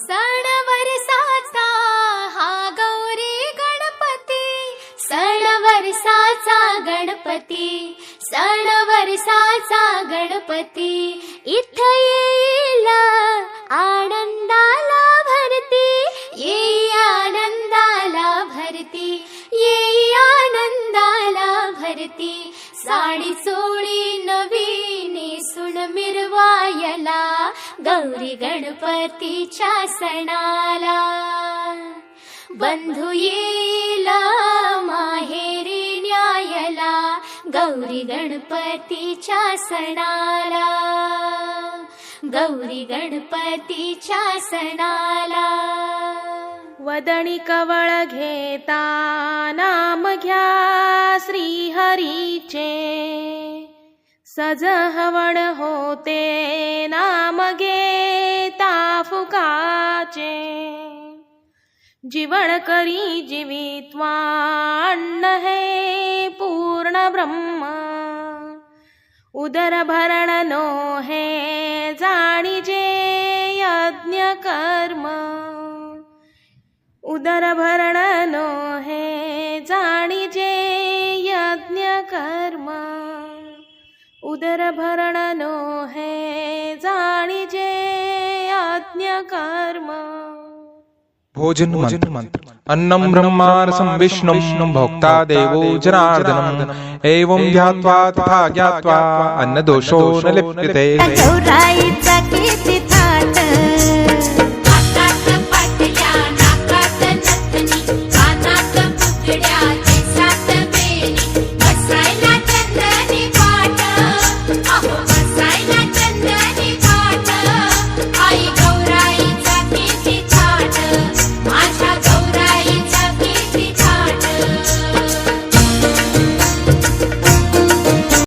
सण साचा हा गौरी गणपती सण वर्षाचा गणपती सण साचा गणपती. इथं येईल आनंदाला भरती येई आनंदाला भरती येई आनंदाला भरती. साडी चोळी गौरी गणपतीच्या सणाला. बंधू येला माहेरी न्यायला गौरी गणपतीच्या सणाला. गौरी गणपतीच्या सणाला. वदणी कवळ घेता नाम घ्या श्रीहरीचे. सज हवण होते नाम घे फुकाचे जीवन करी जीवित्वा अन्न हे पूर्ण ब्रह्म. उदर भरण नो हे जाणीजे यज्ञ कर्म. उदर भरण नो हे जाणीजे यज्ञ कर्म. उदर भरण नो हे जाणीजे यज्ञ कर्म भोजन मंत्र। अन्नं ब्रह्मारसं विष्णुं भोक्ता देवो जनार्दनम् एवं ध्यात्वा तथा ज्ञात्वा अन्नदोषो न लिप्यते।